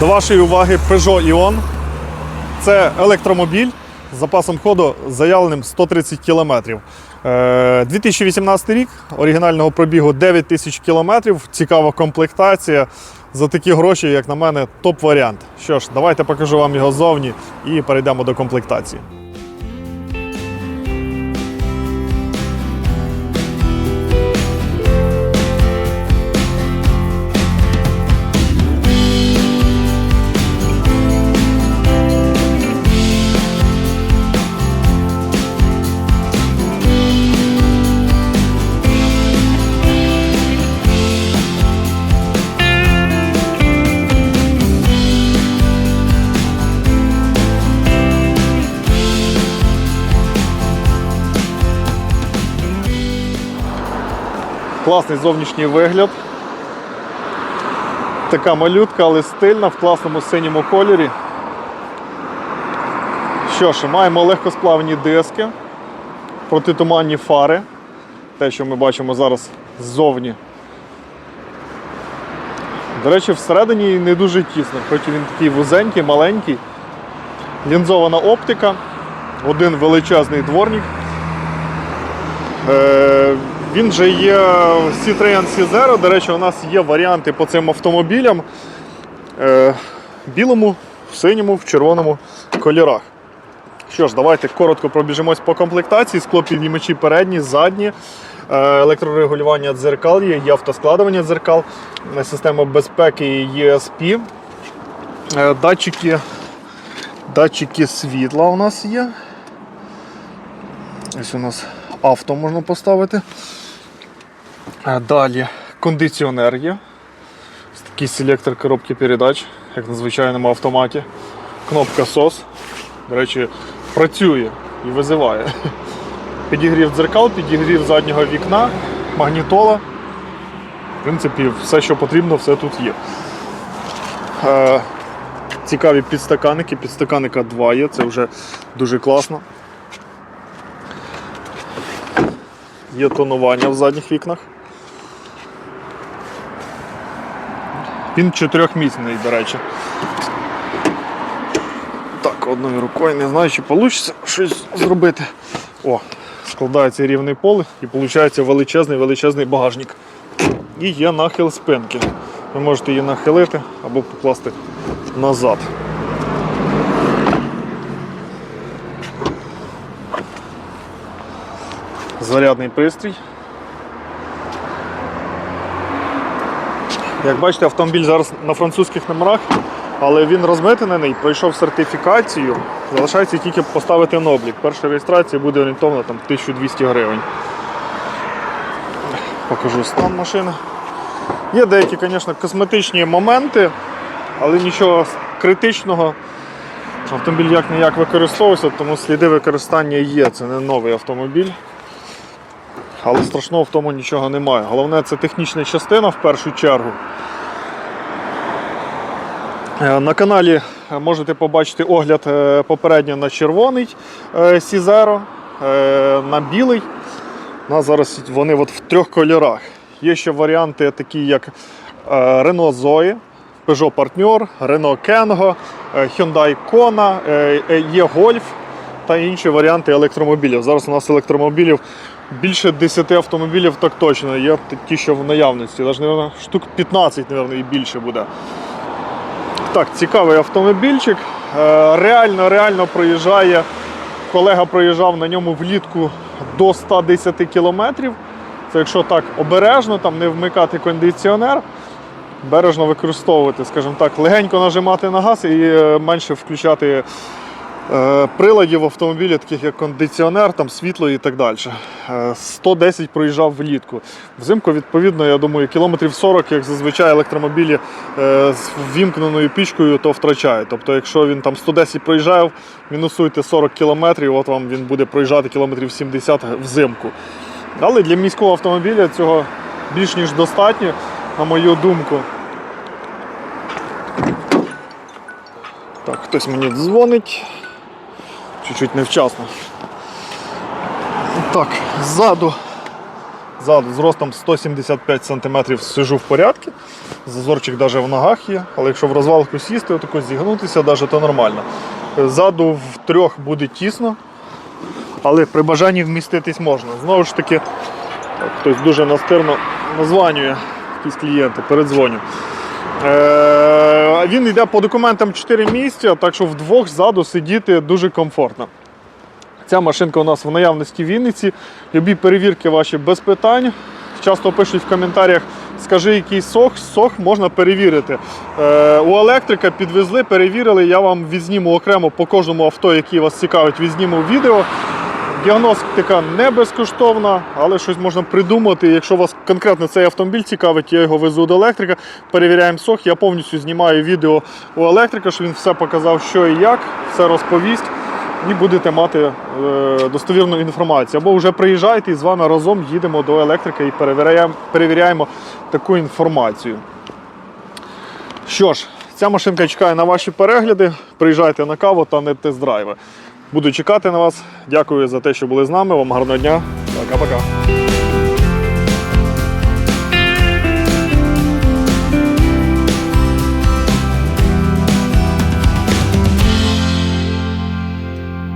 До вашої уваги Peugeot Ion. Це електромобіль з запасом ходу заявленим 130 км. 2018 рік, оригінального пробігу 9 тисяч кілометрів. Цікава комплектація. За такі гроші, як на мене, топ-варіант. Що ж, давайте покажу вам його ззовні і перейдемо до комплектації. Класний зовнішній вигляд. Така малютка, але стильна в класному синьому кольорі. Що ж, маємо легкосплавні диски, протитуманні фари. Те, що ми бачимо зараз ззовні. До речі, всередині не дуже тісно, хоч він такий вузенький, маленький. Лінзована оптика, один величезний дворник. Е, він же є Citroen C0. До речі, у нас є варіанти по цим автомобілям е, білому, в синьому, в червоному кольорах. Що ж, давайте коротко пробіжимось по комплектації. Склопіднімачі передні, задні, е, електрорегулювання дзеркал є, є автоскладування дзеркал, е, система безпеки ESP, е, датчики, датчики світла у нас є. Ось у нас авто можна поставити. Далі кондиціонер є. Такий селектор коробки передач, як на звичайному автоматі. Кнопка SOS. До речі, працює і визиває. Підігрів дзеркал, підігрів заднього вікна, магнітола. В принципі, все, що потрібно, все тут є. Е, Цікаві підстаканники. Підстаканника 2 є, це вже дуже класно. Є тонування в задніх вікнах. Він чотирьохмісний, до речі. Так, одною рукою не знаю, чи вийде щось зробити. О, складається рівний пол і виходить величезний величезний багажник. І є нахил спинки. Ви можете її нахилити або покласти назад. Зарядний пристрій. Як бачите, автомобіль зараз на французьких номерах, але він розмитнений, пройшов сертифікацію. Залишається тільки поставити на облік. Перша реєстрація буде орієнтовно там 1200 гривень. Покажу стан машини. Є деякі, звісно, косметичні моменти, але нічого критичного. Автомобіль як не як використовувався, тому сліди використання є. Це не новий автомобіль. Але страшного в тому нічого немає. Головне це технічна частина в першу чергу. Е, На каналі е, можете побачити огляд е, попередньо на червоний Сізеро, на білий. У нас зараз вони от в трьох кольорах. Є ще варіанти, такі як Renault Zoe, Peugeot Partner, Renault Kengo, Hyundai Kona, є Golf та інші варіанти електромобілів. Зараз у нас електромобілів більше 10 автомобілів, так точно. Є ті, що в наявності. Навіть, мабуть, штук 15, мабуть, і більше буде. Так, цікавий автомобільчик. Е, Реально, реально проїжджає. Колега проїжджав на ньому влітку до 110 кілометрів. Це якщо так обережно, там не вмикати кондиціонер, бережно використовувати, скажімо так, легенько нажимати на газ і е, менше включати приладів в автомобілі, таких як кондиціонер, там, світло і так далі. Е, 110 проїжджав влітку. Взимку, відповідно, я думаю, кілометрів 40, як зазвичай електромобілі е, з ввімкненою пічкою, то втрачає. Тобто, якщо він там 110 проїжджав, мінусуйте 40 кілометрів, от вам він буде проїжджати кілометрів 70 взимку. Але для міського автомобіля цього більш ніж достатньо, на мою думку. Так, хтось мені дзвонить. Чуть-чуть невчасно. Так, ззаду, ззаду з ростом 175 см сижу в порядку. Зазорчик навіть в ногах є, але якщо в розвалку сісти, отако зігнутися, навіть, то нормально. Ззаду в трьох буде тісно, але при бажанні вміститись можна. Знову ж таки, хтось дуже настирно названює якісь клієнти, передзвоню. Е, він йде по документам 4 місця, так що вдвох ззаду сидіти дуже комфортно. Ця машинка у нас в наявності в Вінниці. Любі перевірки ваші без питань. Часто пишуть в коментарях, скажи, який сох, сох можна перевірити. Е, у електрика підвезли, перевірили. Я вам відзніму окремо по кожному авто, який вас цікавить, відзніму відео. Діагностика не безкоштовна, але щось можна придумати. Якщо вас конкретно цей автомобіль цікавить, я його везу до електрика, перевіряємо сох. Я повністю знімаю відео у електрика, щоб він все показав, що і як, все розповість. І будете мати е, достовірну інформацію. Або вже приїжджайте і з вами разом їдемо до електрика і перевіряємо, перевіряємо таку інформацію. Що ж, ця машинка чекає на ваші перегляди. Приїжджайте на каву та не тест-драйви. Буду чекати на вас. Дякую за те, що були з нами. Вам гарного дня. Пока-пока.